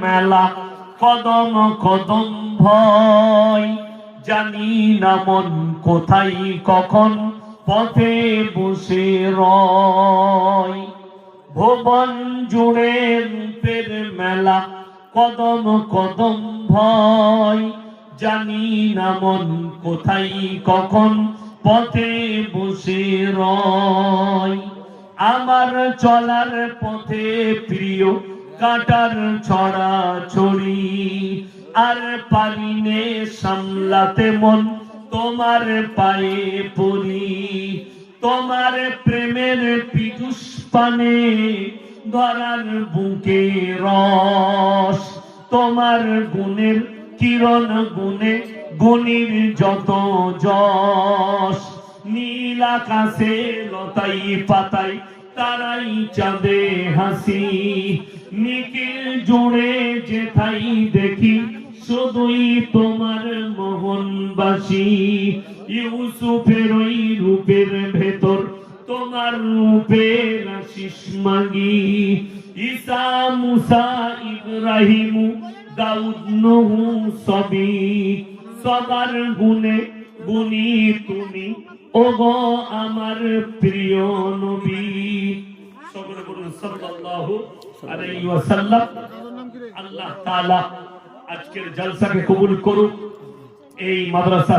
মেলা কদম কদম ভয়। জানি না মন কোথায়, কখন পথে বসে রয়। ভুবন জুড়ে রূপের মেলা কদম কদম ভয়। জানি না মন কোথায়, কখন পথে বসে রয়। আমার চলার পথে প্রিয় কাটার ছড়া ছড়ি, আর পারিনে সামলাতে মন তোমার পায়ে পড়ি। তোমার প্রেমের পিটুস পানে ধরার বুকে রস, তোমার গুণের কিরণ গুণে গুণীর যত যশ। নীল আকাশে লতাই পাতাই তারাই চাঁদে হাসি। নিখিল জুড়ে যেথাই দেখি, শুধুই তোমার মোহনবাসী। ইউসুফের ওই রূপের ভেতর তোমার রূপের আশিস মাগি। ঈসা, মুসা, ইব্রাহিম, দাউদ, নহু সবই সবার গুণে গুণী তুমি। ওগো আমার প্রিয় নবী আল্লাহ আজকের জলসাকে কবুল করুক। এই মাদ্রাসা